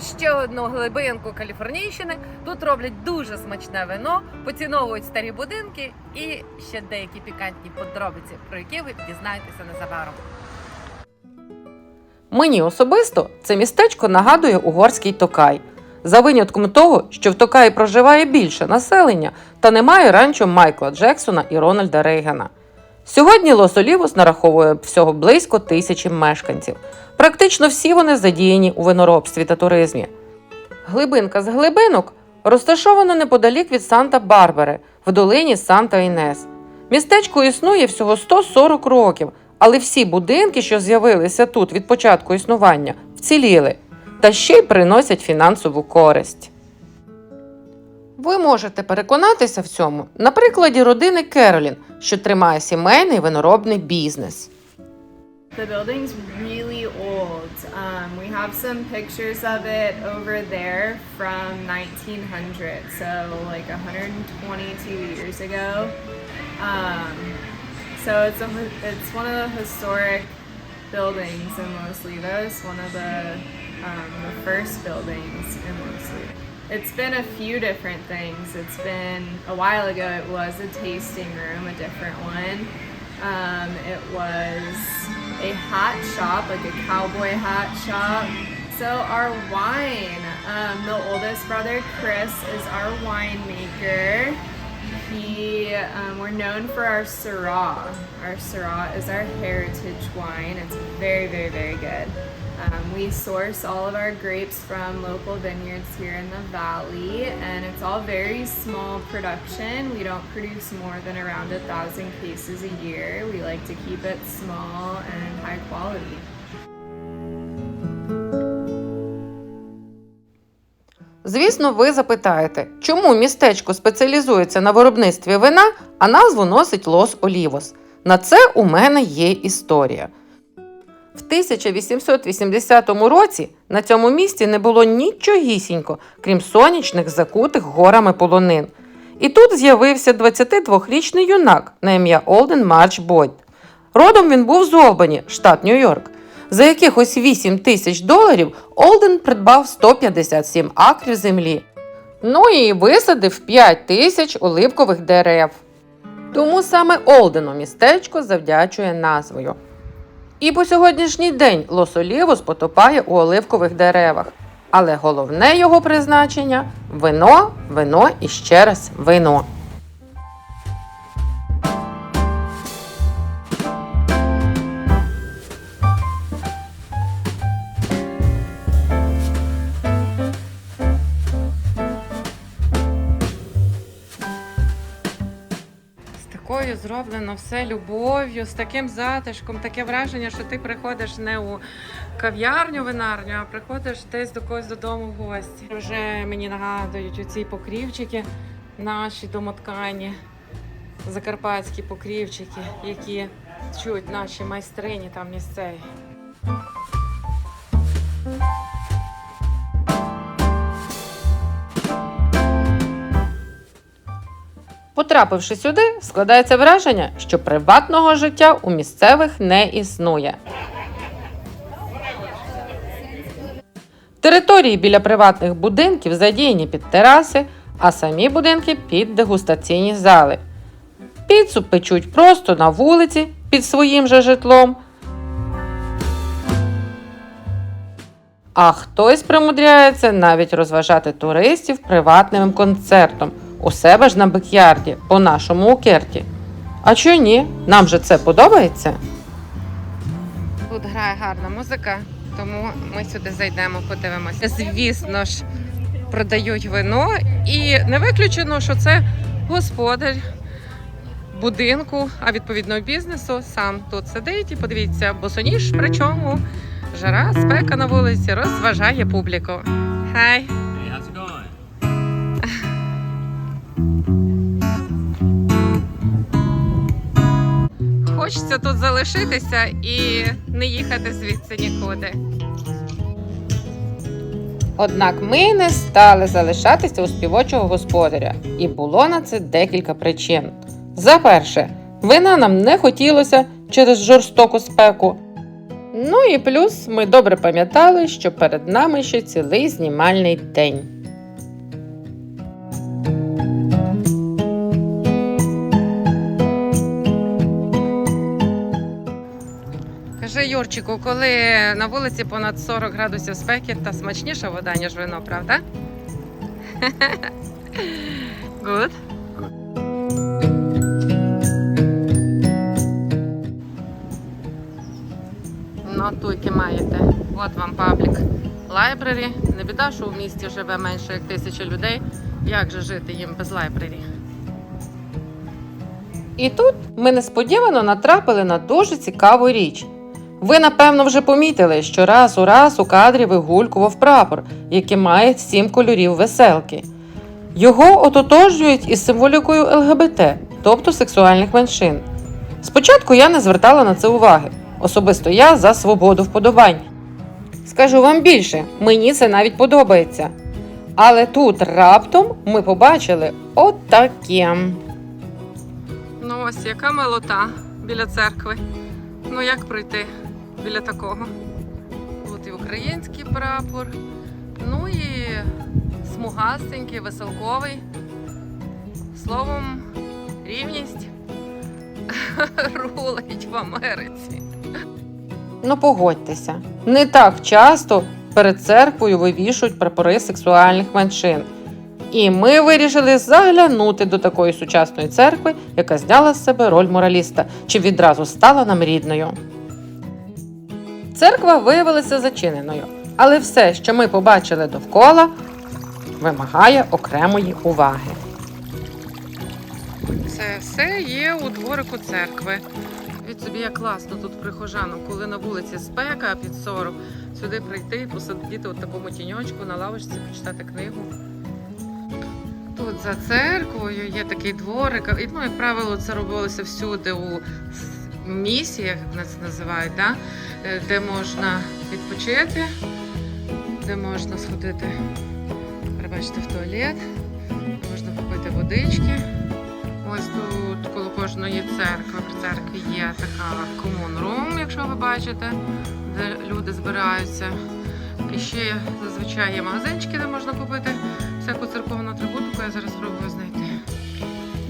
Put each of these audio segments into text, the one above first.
ще одну глибинку Каліфорнійщини. Тут роблять дуже смачне вино, поціновують старі будинки і ще деякі пікантні подробиці, про які ви дізнаєтеся незабаром. Мені особисто це містечко нагадує угорський Токай. За винятком того, що в Токаї проживає більше населення та немає ранчо Майкла Джексона і Рональда Рейгана. Сьогодні Лос-Олівос нараховує всього близько тисячі мешканців. Практично всі вони задіяні у виноробстві та туризмі. Глибинка з глибинок розташована неподалік від Санта-Барбари в долині Санта-Інес. Містечко існує всього 140 років, але всі будинки, що з'явилися тут від початку існування, вціліли та ще й приносять фінансову користь. Ви можете переконатися в цьому на прикладі родини Керолін, що тримає сімейний виноробний бізнес. The building's really old. Um, we have some pictures of it over there from 1900, so like 122 years ago. Um, so it's a it's one of the historic buildings in Los Livos, one of the um, the first buildings in Los Livos. It's been a few different things. It's been a while ago. It was a tasting room, a different one. Um, it was a hat shop, like a cowboy hat shop. So our wine, um, the oldest brother Chris is our winemaker. He, um, we're known for our Syrah. Our Syrah is our heritage wine. It's very, very, very good. Um, we source all of our grapes from local vineyards here in the valley, and it's all very small production. We don't produce more than around a thousand cases a year. We like to keep it small and high quality. Звісно, ви запитаєте, чому містечко спеціалізується на виробництві вина, а назву носить Лос Олівос. На це у мене є історія. В 1880 році на цьому місці не було нічогісінько, крім сонячних закутих горами полонин. І тут з'явився 22-річний юнак на ім'я Олден Марч Бойд. Родом він був з Олбані, штат Нью-Йорк. За якихось 8 тисяч доларів Олден придбав 157 акрів землі. Ну і висадив 5 тисяч оливкових дерев. Тому саме Олдену містечко завдячує назвою. І по сьогоднішній день Лос-Олівос потопає у оливкових деревах. Але головне його призначення вино, вино і ще раз вино. Все любов'ю, з таким затишком, таке враження, що ти приходиш не у кав'ярню винарню, а приходиш десь до когось додому в гості. Вже мені нагадують оці покрівчики, наші домоткані, закарпатські покрівчики, які чують наші майстрині там місцеві. Потрапивши сюди, складається враження, що приватного життя у місцевих не існує. Території біля приватних будинків задіяні під тераси, а самі будинки під дегустаційні зали. Піцу печуть просто на вулиці під своїм же житлом. А хтось примудряється навіть розважати туристів приватним концертом у себе ж на бекярді, по нашому укерті. А чого ні? Нам же це подобається. Тут грає гарна музика, тому ми сюди зайдемо, подивимося. Звісно ж, продають вино, і не виключено, що це господар будинку, а відповідно бізнесу, сам тут сидить і подивіться, босоніж, причому жара, спека на вулиці розважає публіку. Хай! Хочеться тут залишитися і не їхати звідси нікуди. Однак ми не стали залишатися у співочого господаря, і було на це декілька причин. За перше, вина нам не хотілося через жорстоку спеку. Ну і плюс ми добре пам'ятали, що перед нами ще цілий знімальний день. Кажи, Юрчику, коли на вулиці понад 40 градусів спеки, та смачніша вода, ніж вино, правда? Good. Ну, туйки маєте. От вам паблік лайбрері. Не біда, що в місті живе менше як тисяча людей. Як же жити їм без лайбрері? І тут ми несподівано натрапили на дуже цікаву річ. Ви, напевно, вже помітили, що раз у раз у кадрі вигулькував прапор, який має сім кольорів веселки. Його ототожнюють із символікою ЛГБТ, тобто сексуальних меншин. Спочатку я не звертала на це уваги. Особисто я за свободу вподобань. Скажу вам більше, мені це навіть подобається. Але тут раптом ми побачили отаке. Ну ось яка милота біля церкви. Ну як пройти біля такого? От і український прапор, ну і смугастенький, веселковий. Словом, рівність рулить в Америці. Ну погодьтеся, не так часто перед церквою вивішують прапори сексуальних меншин. І ми вирішили заглянути до такої сучасної церкви, яка зняла з себе роль мораліста, чи відразу стала нам рідною. Церква виявилася зачиненою, але все, що ми побачили довкола, вимагає окремої уваги. Це все є у дворику церкви. Від собі як класно тут прихожанам, коли на вулиці спека під 40, сюди прийти, посидіти от такому тіньочку на лавочці, почитати книгу. Тут за церквою є такий дворик. І, ну, як правило, це робилося всюди у місіях, як це називають, да? Е, де можна відпочити, де можна сходити, перебачити в туалет, можна попити водички. Ось тут коло кожної церкви при церкві є така room, якщо ви бачите, де люди збираються. І ще зазвичай є магазинчики, де можна купити всяку церковну атрибутику. Я зараз спробую знайти.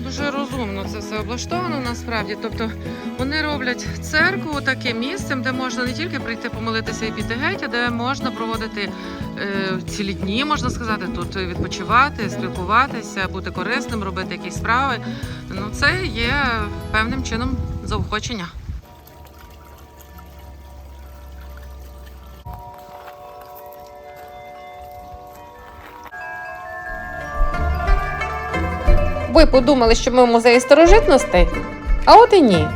Дуже розумно це все облаштовано насправді. Тобто вони роблять церкву таким місцем, де можна не тільки прийти помолитися і піти геть, а де можна проводити е, цілі дні, можна сказати, тут відпочивати, спілкуватися, бути корисним, робити якісь справи. Ну, це є певним чином заохочення. Ви подумали, що ми в музеї старожитностей? А от і ні.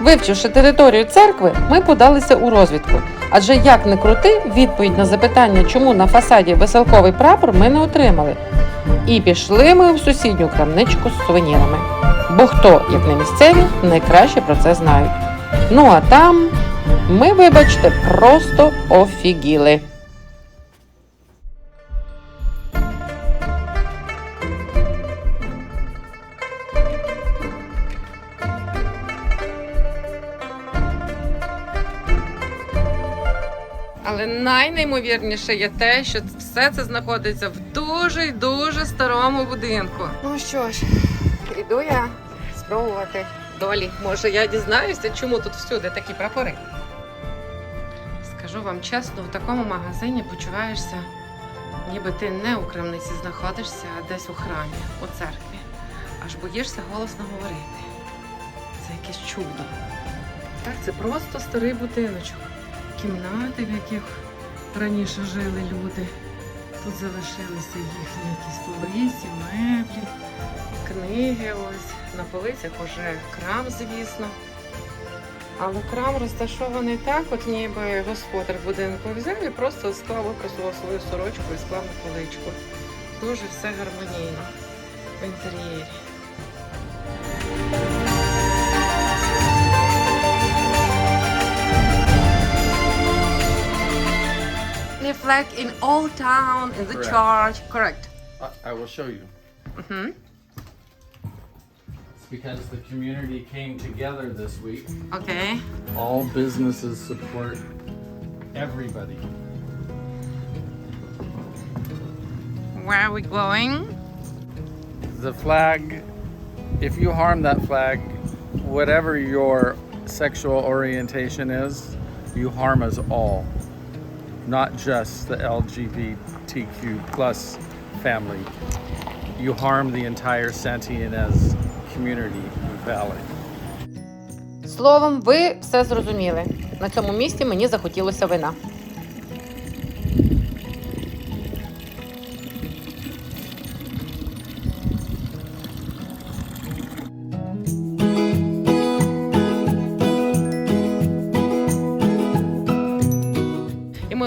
Вивчивши територію церкви, ми подалися у розвідку. Адже як не крути, відповідь на запитання, чому на фасаді веселковий прапор, ми не отримали. І пішли ми в сусідню крамничку з сувенірами. Бо хто, як не місцеві, найкраще про це знають. Ну а там ми, вибачте, просто офігіли. Але найнеймовірніше є те, що все це знаходиться в дуже й дуже старому будинку. Ну що ж, іду я спробувати долі. Може, я дізнаюся, чому тут всюди такі прапори. Скажу вам чесно, в такому магазині почуваєшся, ніби ти не у крамниці знаходишся, а десь у храмі, у церкві. Аж боїшся голосно говорити. Це якесь чудо. Так, це просто старий будиночок кімнати, в яких раніше жили люди. Тут залишилися їхні якісь полиці, меблі, книги ось. На полицях уже крам, звісно. Але крам розташований так, от ніби господар будинку взяв і просто склав викрасував свою сорочку і склав на поличку. Дуже все гармонійно в інтер'єрі. flag in all town in the Correct. church. Correct. I, I will show you. Mm-hmm. Because the community came together this week. Okay. All businesses support everybody. Where are we going? The flag, if you harm that flag, whatever your sexual orientation is, you harm us all. Not just the LGBTQ plus family. You harm the entire Santa Ynez community Valley. Словом, ви все зрозуміли. На цьому місці мені захотілося вина.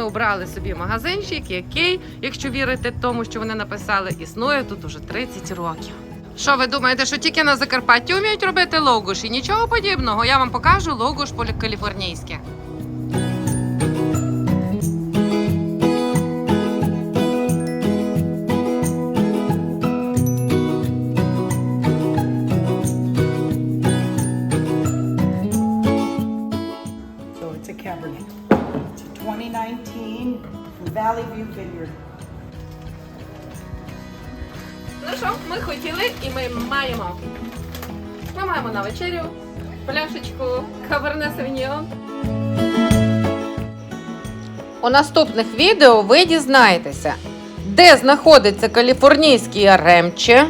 Обрали собі магазинчик, який, якщо вірити тому, що вони написали, існує тут уже 30 років. Що ви думаєте, що тільки на Закарпатті вміють робити логуш і нічого подібного? Я вам покажу логуш по-каліфорнійськи. Ми на вечерю пляшечку Cabernet Sauvignon. У наступних відео ви дізнаєтеся, де знаходиться каліфорнійський аремче.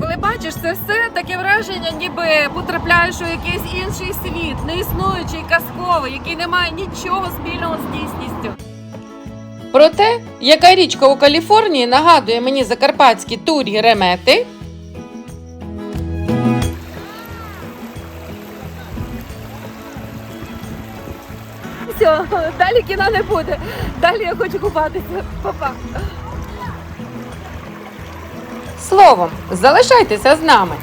Коли бачиш це все, таке враження, ніби потрапляєш у якийсь інший світ, неіснуючий, казковий, який не має нічого спільного з дійсністю. Про те, яка річка у Каліфорнії нагадує мені закарпатські турі ремети. Все, далі кіно не буде. Далі я хочу купатися. Па-па. Словом, залишайтеся з нами.